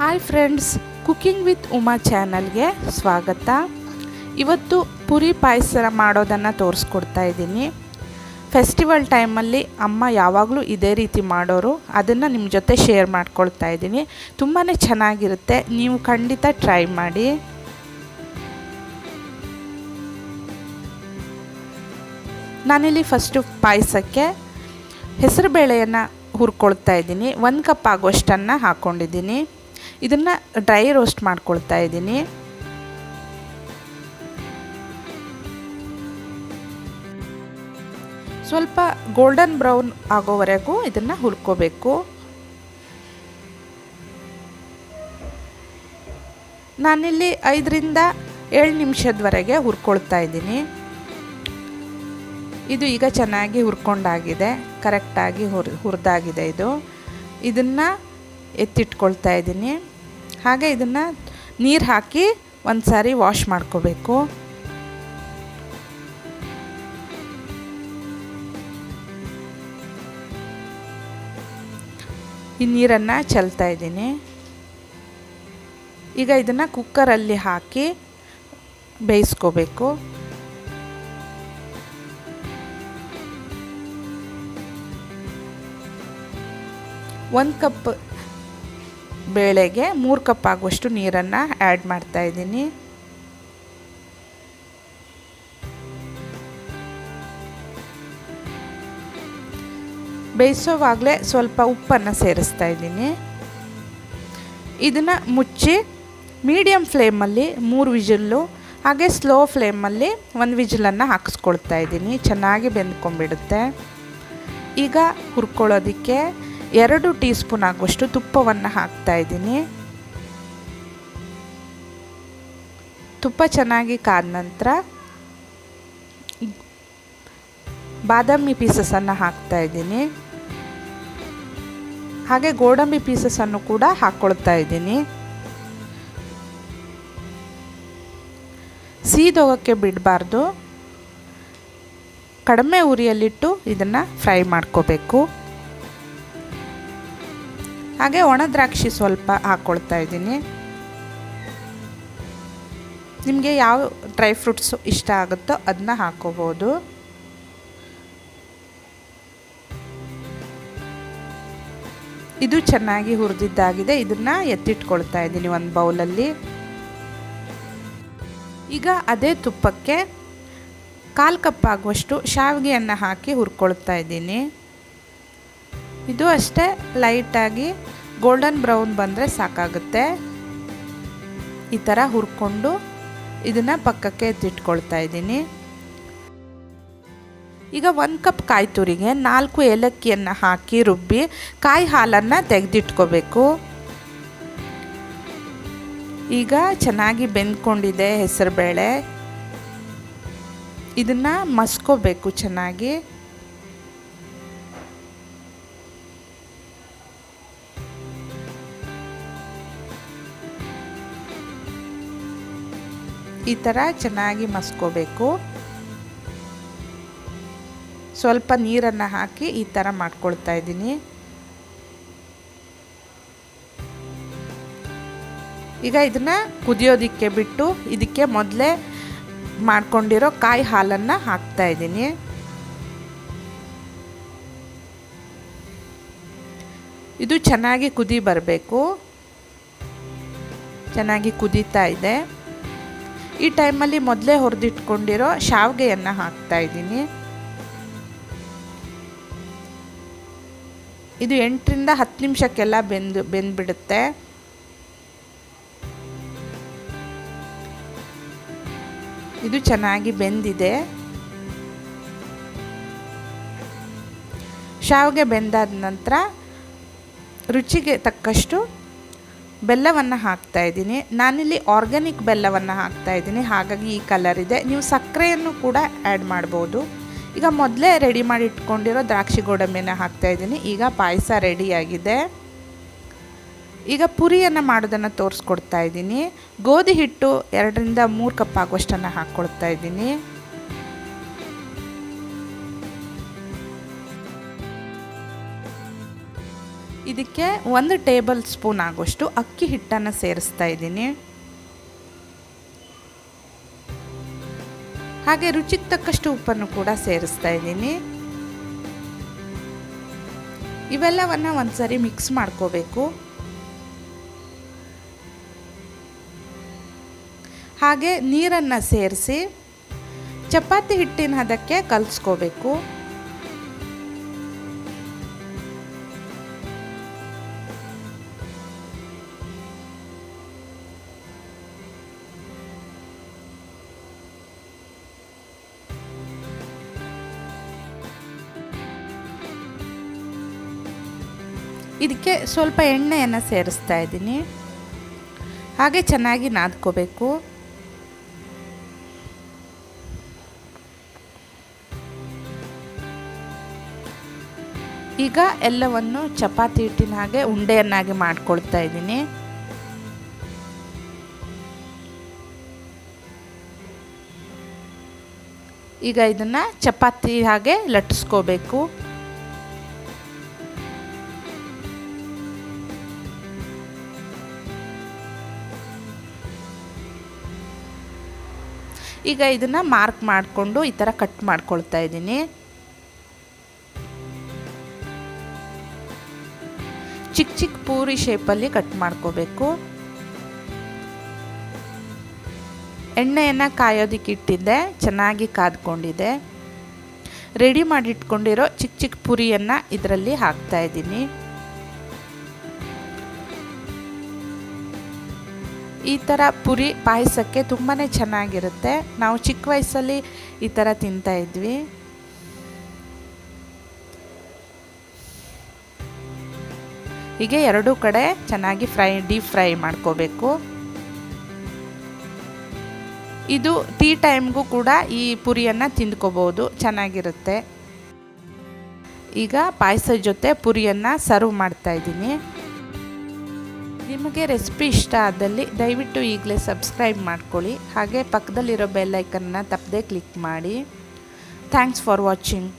Hi friends cooking with Uma ಚಾನಲ್ಗೆ ಸ್ವಾಗತ. ಇವತ್ತು ಪುರಿ ಪಾಯಸ ಮಾಡೋದನ್ನು ತೋರಿಸ್ಕೊಡ್ತಾ ಇದ್ದೀನಿ. ಫೆಸ್ಟಿವಲ್ ಟೈಮಲ್ಲಿ ಅಮ್ಮ ಯಾವಾಗಲೂ ಇದೇ ರೀತಿ ಮಾಡೋರು, ಅದನ್ನು ನಿಮ್ಮ ಜೊತೆ ಶೇರ್ ಮಾಡ್ಕೊಳ್ತಾ ಇದ್ದೀನಿ. ತುಂಬಾ ಚೆನ್ನಾಗಿರುತ್ತೆ, ನೀವು ಖಂಡಿತ ಟ್ರೈ ಮಾಡಿ. ನಾನಿಲ್ಲಿ ಫಸ್ಟು ಪಾಯಸಕ್ಕೆ ಹೆಸರುಬೇಳೆಯನ್ನು ಹುರ್ಕೊಳ್ತಾ ಇದ್ದೀನಿ. ಒಂದು ಕಪ್ ಆಗುವಷ್ಟನ್ನು ಹಾಕ್ಕೊಂಡಿದ್ದೀನಿ ಇದನ್ನು ಡ್ರೈ ರೋಸ್ಟ್ ಮಾಡ್ಕೊಳ್ತಾ ಇದ್ದೀನಿ. ಸ್ವಲ್ಪ ಗೋಲ್ಡನ್ ಬ್ರೌನ್ ಆಗೋವರೆಗೂ ಇದನ್ನು ಹುರ್ಕೋಬೇಕು. ನಾನಿಲ್ಲಿ ಐದರಿಂದ ಏಳು ನಿಮಿಷದವರೆಗೆ ಹುರ್ಕೊಳ್ತಾ ಇದ್ದೀನಿ. ಇದು ಈಗ ಚೆನ್ನಾಗಿ ಹುರ್ಕೊಂಡಾಗಿದೆ ಕರೆಕ್ಟಾಗಿ ಹುರ್, ಹುರಿದಾಗಿದೆ ಇದು. ಇದನ್ನು ಎತ್ತಿಟ್ಕೊಳ್ತಾ ಇದ್ದೀನಿ. ಹಾಗೆ ಇದನ್ನು ನೀರು ಹಾಕಿ ಒಂದು ಸಾರಿ ವಾಶ್ ಮಾಡ್ಕೋಬೇಕು. ಈ ನೀರನ್ನು ಚೆಲ್ತಾ ಇದ್ದೀನಿ. ಈಗ ಇದನ್ನು ಕುಕ್ಕರಲ್ಲಿ ಹಾಕಿ ಬೇಯಿಸ್ಕೋಬೇಕು. ಒಂದು ಕಪ್ ಬೇಳೆಗೆ ಮೂರು ಕಪ್ ಆಗುವಷ್ಟು ನೀರನ್ನು ಆ್ಯಡ್ ಮಾಡ್ತಾ ಇದ್ದೀನಿ. ಬೇಯಿಸೋವಾಗಲೇ ಸ್ವಲ್ಪ ಉಪ್ಪನ್ನು ಸೇರಿಸ್ತಾ ಇದ್ದೀನಿ. ಇದನ್ನು ಮುಚ್ಚಿ ಮೀಡಿಯಮ್ ಫ್ಲೇಮಲ್ಲಿ ಮೂರು ವಿಜಿಲ್ಲು, ಹಾಗೆ ಸ್ಲೋ ಫ್ಲೇಮಲ್ಲಿ ಒಂದು ವಿಜಿಲನ್ನು ಹಾಕಿಸ್ಕೊಳ್ತಾ ಇದ್ದೀನಿ. ಚೆನ್ನಾಗಿ ಬೆಂದ್ಕೊಂಡ್ಬಿಡುತ್ತೆ. ಈಗ ಹುರ್ಕೊಳ್ಳೋದಕ್ಕೆ ಎರಡು ಟೀ ಸ್ಪೂನ್ ಆಗುವಷ್ಟು ತುಪ್ಪವನ್ನು ಹಾಕ್ತಾ ಇದ್ದೀನಿ. ತುಪ್ಪ ಚೆನ್ನಾಗಿ ಕಾದ ನಂತರ ಬಾದಾಮಿ ಪೀಸಸನ್ನು ಹಾಕ್ತಾ ಇದ್ದೀನಿ. ಹಾಗೆ ಗೋಡಂಬಿ ಪೀಸಸನ್ನು ಕೂಡ ಹಾಕ್ಕೊಳ್ತಾ ಇದ್ದೀನಿ. ಸೀದೋಗಕ್ಕೆ ಬಿಡಬಾರ್ದು. ಕಡಿಮೆ ಉರಿಯಲ್ಲಿಟ್ಟು ಇದನ್ನು ಫ್ರೈ ಮಾಡ್ಕೋಬೇಕು. ಹಾಗೆ ಒಣ ದ್ರಾಕ್ಷಿ ಸ್ವಲ್ಪ ಹಾಕ್ಕೊಳ್ತಾ ಇದ್ದೀನಿ. ನಿಮಗೆ ಯಾವ ಡ್ರೈ ಫ್ರೂಟ್ಸು ಇಷ್ಟ ಆಗುತ್ತೋ ಅದನ್ನ ಹಾಕೋಬೋದು. ಇದು ಚೆನ್ನಾಗಿ ಹುರಿದಿದ್ದಾಗಿದೆ. ಇದನ್ನು ಎತ್ತಿಟ್ಕೊಳ್ತಾ ಇದ್ದೀನಿ ಒಂದು ಬೌಲಲ್ಲಿ. ಈಗ ಅದೇ ತುಪ್ಪಕ್ಕೆ ಕಾಲು ಕಪ್ ಆಗುವಷ್ಟು ಶಾವಿಗೆಯನ್ನು ಹಾಕಿ ಹುರ್ಕೊಳ್ತಾ ಇದ್ದೀನಿ. ಇದು ಅಷ್ಟೇ ಲೈಟಾಗಿ ಗೋಲ್ಡನ್ ಬ್ರೌನ್ ಬಂದರೆ ಸಾಕಾಗುತ್ತೆ. ಈ ಥರ ಹುರ್ಕೊಂಡು ಇದನ್ನು ಪಕ್ಕಕ್ಕೆ ಎತ್ತಿಟ್ಕೊಳ್ತಾ ಇದ್ದೀನಿ. ಈಗ ಒಂದು ಕಪ್ ಕಾಯಿ ತುರಿಗೆ, ನಾಲ್ಕು ಏಲಕ್ಕಿಯನ್ನು ಹಾಕಿ ರುಬ್ಬಿ ಕಾಯಿ ಹಾಲನ್ನು ತೆಗೆದಿಟ್ಕೋಬೇಕು. ಈಗ ಚೆನ್ನಾಗಿ ಬೆಂದ್ಕೊಂಡಿದೆ ಹೆಸರುಬೇಳೆ. ಇದನ್ನು ಮಸ್ಕೋಬೇಕು ಚೆನ್ನಾಗಿ. ಈ ಥರ ಚೆನ್ನಾಗಿ ಮಸ್ಕೋಬೇಕು. ಸ್ವಲ್ಪ ನೀರನ್ನು ಹಾಕಿ ಈ ಥರ ಮಾಡ್ಕೊಳ್ತಾ ಇದ್ದೀನಿ. ಈಗ ಇದನ್ನು ಕುದಿಯೋದಕ್ಕೆ ಬಿಟ್ಟು ಇದಕ್ಕೆ ಮೊದಲೇ ಮಾಡ್ಕೊಂಡಿರೋ ಕಾಯಿ ಹಾಲನ್ನು ಹಾಕ್ತಾ ಇದ್ದೀನಿ. ಇದು ಚೆನ್ನಾಗಿ ಕುದಿ ಬರಬೇಕು. ಚೆನ್ನಾಗಿ ಕುದೀತಾ ಇದೆ. ಈ ಟೈಮಲ್ಲಿ ಮೊದಲೇ ಹುರಿದಿಟ್ಕೊಂಡಿರೋ ಶಾವಿಗೆಯನ್ನು ಹಾಕ್ತಾ ಇದ್ದೀನಿ. ಇದು ಎಂಟರಿಂದ ಹತ್ತು ನಿಮಿಷಕ್ಕೆಲ್ಲ ಬೆಂದು, ಬೆಂದ್ಬಿಡುತ್ತೆ. ಇದು ಚೆನ್ನಾಗಿ ಬೆಂದಿದೆ. ಶಾವಿಗೆ ಬೆಂದಾದ ನಂತರ ರುಚಿಗೆ ತಕ್ಕಷ್ಟು ಬೆಲ್ಲವನ್ನು ಹಾಕ್ತಾ ಇದ್ದೀನಿ. ನಾನಿಲ್ಲಿ ಆರ್ಗ್ಯಾನಿಕ್ ಬೆಲ್ಲವನ್ನು ಹಾಕ್ತಾ ಇದ್ದೀನಿ. ಹಾಗಾಗಿ ಈ ಕಲರ್ ಇದೆ. ನೀವು ಸಕ್ಕರೆಯನ್ನು ಕೂಡ ಆ್ಯಡ್ ಮಾಡ್ಬೋದು. ಈಗ ಮೊದಲೇ ರೆಡಿ ಮಾಡಿ ಇಟ್ಕೊಂಡಿರೋ ದ್ರಾಕ್ಷಿ ಗೋಡಂಬಿನ ಹಾಕ್ತಾ ಇದ್ದೀನಿ. ಈಗ ಪಾಯಸ ರೆಡಿಯಾಗಿದೆ ಈಗ ಪುರಿಯನ್ನು ಮಾಡೋದನ್ನು ತೋರಿಸ್ಕೊಡ್ತಾ ಇದ್ದೀನಿ. ಗೋಧಿ ಹಿಟ್ಟು ಎರಡರಿಂದ ಮೂರು ಕಪ್ ಆಗುವಷ್ಟನ್ನು ಹಾಕ್ಕೊಡ್ತಾ ಇದ್ದೀನಿ. ಇದಕ್ಕೆ ಒಂದು ಟೇಬಲ್ ಸ್ಪೂನ್ ಆಗೋಷ್ಟು ಅಕ್ಕಿ ಹಿಟ್ಟನ್ನು ಸೇರಿಸ್ತಾ ಇದ್ದೀನಿ. ಹಾಗೆ ರುಚಿಗೆ ತಕ್ಕಷ್ಟು ಉಪ್ಪನ್ನು ಕೂಡ ಸೇರಿಸ್ತಾ ಇದ್ದೀನಿ. ಇವೆಲ್ಲವನ್ನು ಒಂದ್ಸರಿ ಮಿಕ್ಸ್ ಮಾಡ್ಕೋಬೇಕು. ಹಾಗೆ ನೀರನ್ನು ಸೇರಿಸಿ, ಚಪಾತಿ ಹಿಟ್ಟಿನ ಹದಕ್ಕೆ ಕಲಿಸ್ಕೋಬೇಕು. ಇದಕ್ಕೆ ಸ್ವಲ್ಪ ಎಣ್ಣೆಯನ್ನು ಸೇರಿಸ್ತಾ ಇದ್ದೀನಿ. ಹಾಗೆ ಚೆನ್ನಾಗಿ ನಾದ್ಕೋಬೇಕು. ಈಗ ಎಲ್ಲವನ್ನು ಚಪಾತಿ ಹಿಟ್ಟಿನ ಹಾಗೆ ಉಂಡೆಯನ್ನಾಗಿ ಮಾಡ್ಕೊಳ್ತಾ ಇದ್ದೀನಿ. ಈಗ ಇದನ್ನು ಚಪಾತಿ ಹಾಗೆ ಲಟ್ಟಿಸ್ಕೋಬೇಕು. ಈಗ ಇದನ್ನು ಮಾರ್ಕ್ ಮಾಡಿಕೊಂಡು ಈ ಥರ ಕಟ್ ಮಾಡ್ಕೊಳ್ತಾ ಇದ್ದೀನಿ. ಚಿಕ್ಕ ಚಿಕ್ಕ ಪೂರಿ ಶೇಪಲ್ಲಿ ಕಟ್ ಮಾಡ್ಕೋಬೇಕು. ಎಣ್ಣೆಯನ್ನು ಕಾಯೋದಕ್ಕೆ ಇಟ್ಟಿದ್ದೆ, ಚೆನ್ನಾಗಿ ಕಾದ್ಕೊಂಡಿದೆ. ರೆಡಿ ಮಾಡಿಟ್ಕೊಂಡಿರೋ ಚಿಕ್ಕ ಚಿಕ್ಕ ಪುರಿಯನ್ನು ಇದರಲ್ಲಿ ಹಾಕ್ತಾ ಇದ್ದೀನಿ. ಈ ಥರ ಪುರಿ ಪಾಯಸಕ್ಕೆ ತುಂಬಾ ಚೆನ್ನಾಗಿರುತ್ತೆ. ನಾವು ಚಿಕ್ಕ ವಯಸ್ಸಲ್ಲಿ ಈ ಥರ ತಿಂತಾ ಇದ್ವಿ. ಹೀಗೆ ಎರಡೂ ಕಡೆ ಚೆನ್ನಾಗಿ ಫ್ರೈ, ಡೀಪ್ ಫ್ರೈ ಮಾಡ್ಕೋಬೇಕು. ಇದು ಟೀ ಟೈಮ್ಗೂ ಕೂಡ ಈ ಪುರಿಯನ್ನು ತಿಂದ್ಕೋಬೋದು. ಚೆನ್ನಾಗಿರುತ್ತೆ. ಈಗ ಪಾಯಸದ ಜೊತೆ ಪುರಿಯನ್ನು ಸರ್ವ್ ಮಾಡ್ತಾ ಇದ್ದೀನಿ. ನಿಮಗೆ ರೆಸಿಪಿ ಇಷ್ಟ ಆದಲ್ಲಿ ದಯವಿಟ್ಟು ಈಗಲೇ ಸಬ್ಸ್ಕ್ರೈಬ್ ಮಾಡ್ಕೊಳ್ಳಿ. ಹಾಗೆ ಪಕ್ಕದಲ್ಲಿರೋ ಬೆಲ್ಲೈಕನ್ನ ತಪ್ಪದೆ ಕ್ಲಿಕ್ ಮಾಡಿ. Thanks for watching